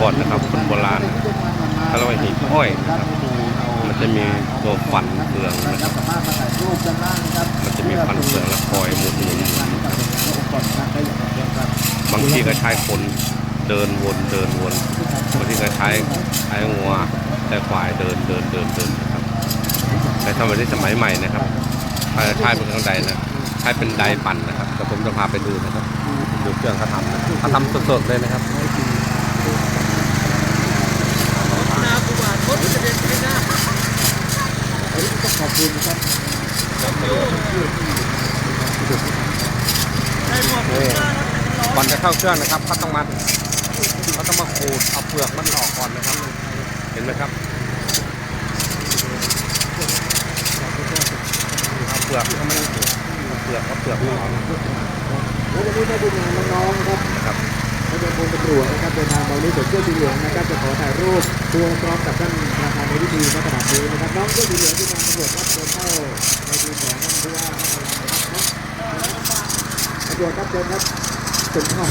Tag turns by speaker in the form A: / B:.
A: ก่อนนะครับคนโบราณเขาเรียกว่าหีบอ้อยนะครับมันจะมีตัวฟันเป
B: ล่างนะครับ
A: มันจะมีฟันเฟืองและคอยหมุนหมุน
B: บาง
A: ทีก็ใช้คนเดินวนเดินวนบางทีก็ใช้ใช้งัวใช้ควายเดินเดินเดินเดินนะครับแต่สมัยนี้สมัยใหม่นะครับใช้เป็นเครื่องใดนะใช้เป็นไดปั่นนะครับแต่ผมจะพาไปดูนะครับดูเครื่องเขาทำนะเขาทำสดๆเลยนะครับ
C: นากูบาทรถจะเด็นไปหน้า
B: ต้องขอบ คุณนะครับ
A: ก่อนจะเข้าเครื่องนะครับเขาต้องมาเขาต้องมาขูดเอาเปลือกมันออกก่อนนะครับ เห็นไหมครับเอาเปลือกเขาไม่ได้เอาเปลือกเอาเปลือกมันออก
B: แล้ววันนี้ได้ดูงานน้องๆนะครับ
A: ครับ
B: เป็นคนตำรวจนะครับเดินทางมาวันนี้สวมเสื้อสีเหลืองนะครับจะขอถ่ายรูปรวมพร้อมกับท่านประธาน ดูนะครับน้องเสื้อสีเหลืองที่ทางตำรวจรับเชิญเข้าไปดูแผลท่านผู้ว่าตำรวจครับเชิญครับเชิญเข้า